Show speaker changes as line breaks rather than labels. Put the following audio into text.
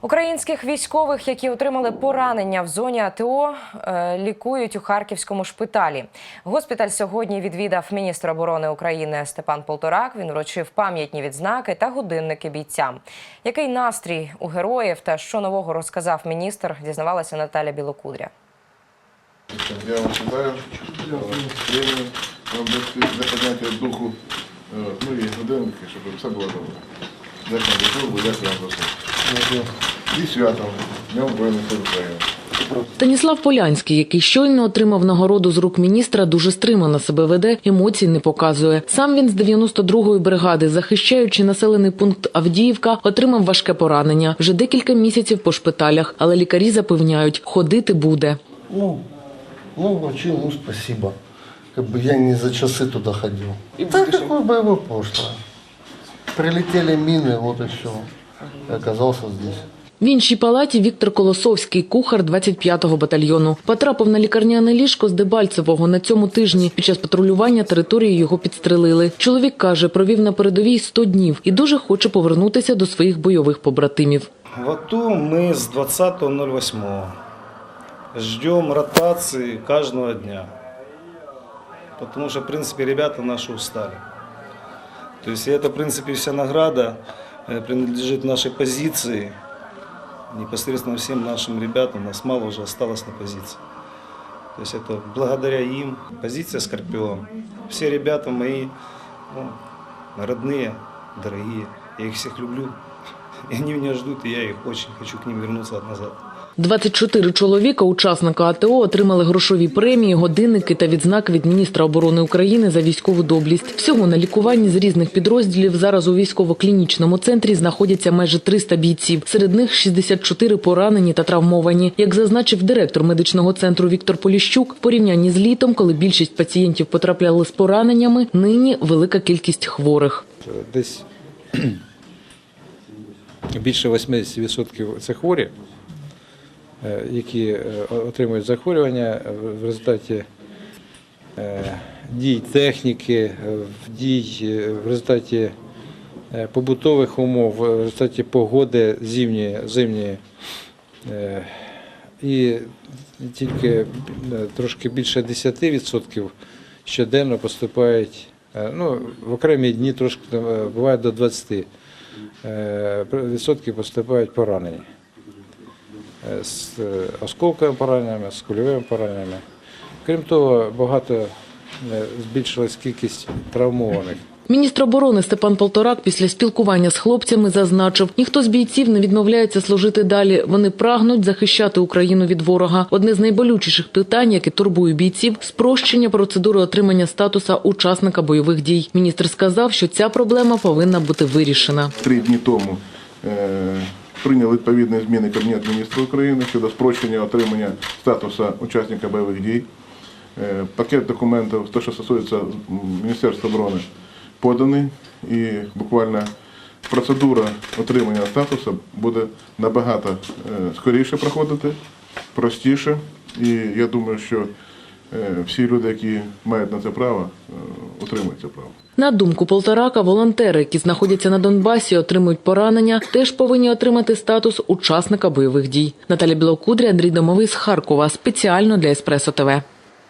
Українських військових, які отримали поранення в зоні АТО, е, лікують у харківському шпиталі. Госпіталь сьогодні відвідав міністр оборони України Степан Полторак. Він вручив пам'ятні відзнаки та годинники бійцям. Який настрій у героїв та що нового розказав міністр, дізнавалася Наталя Білокудря.
Я вас вітаю. Вам для підняття духу, е, ну і годинники, щоб все було добре. Дякую дякую вам за службу І святом, Днем Збройних сил України.
Станіслав Полянський, який щойно отримав нагороду з рук міністра, дуже стримано себе веде, емоцій не показує. Сам він з 92-ї бригади, захищаючи населений пункт Авдіївка, отримав важке поранення. Вже декілька місяців по шпиталях, але лікарі запевняють, ходити буде.
Ну, ну, врачу ему спасибо. Как бы я не за часы туда ходил. И да, какое боевое прошлое. Прилетели мины, вот и все. И оказался здесь.
В іншій палаті Віктор Колосовський, кухар 25-го батальйону, потрапив на лікарняне ліжко з Дебальцевого на цьому тижні. Під час патрулювання території його підстрелили. Чоловік каже, провів на передовій 100 днів і дуже хоче повернутися до своїх бойових побратимів.
В АТО мы с 20.08 ждем ротации каждого дня. Потому что, в принципе, ребята наши устали. То есть и это, в принципе, вся награда э, принадлежит нашей позиции, Непосредственно всем нашим ребятам. Нас мало уже осталось на позиции. То есть это благодаря им. Позиция «Скорпион». Все ребята мои ну, родные, дорогие. Я их всех люблю. И они меня ждут, и я их очень хочу к ним вернуться назад.
24 чоловіка, учасника АТО, отримали грошові премії, годинники та відзнаки від міністра оборони України за військову доблість. Всього на лікуванні з різних підрозділів зараз у військово-клінічному центрі знаходяться майже 300 бійців. Серед них 64 поранені та травмовані. Як зазначив директор медичного центру Віктор Поліщук, в порівнянні з літом, коли більшість пацієнтів потрапляли з пораненнями, нині велика кількість хворих.
десь більше 80% це хворі, які е, отримують захворювання в результаті е, дій техніки, е, в дій е, в результаті е, побутових умов, в результаті погоди зимньої, зимньої. Е, І тільки е, трошки більше 10% щоденно поступають, е, ну, в окремі дні трошки е, буває до 20% е, поступають поранені. Е, З е, осколковими пораненнями, з кульовими пораненнями. Крім того, багато е, збільшилась кількість травмованих.
Міністр оборони Степан Полторак після спілкування з хлопцями зазначив, ніхто з бійців не відмовляється служити далі. Вони прагнуть захищати Україну від ворога. Одне з найболючіших питань, яке турбує бійців, спрощення процедури отримання статуса учасника бойових дій. Міністр сказав, що ця проблема повинна бути вирішена.
Три дні тому прийняли відповідні зміни Кабінет міністрів України щодо спрощення отримання статусу учасника бойових дій. Е, Пакет документів, те, що стосується Міністерства оборони, поданий і буквально процедура отримання статусу буде набагато е, скоріше проходити, простіше. І я думаю, що е, всі люди, які мають на це право, отримують право.
На думку Полторака, волонтери, які знаходяться на Донбасі, отримують поранення, теж повинні отримати статус учасника бойових дій. Наталя Білокудрі, Андрій Домовий з Харкова спеціально для Еспресо ТВ.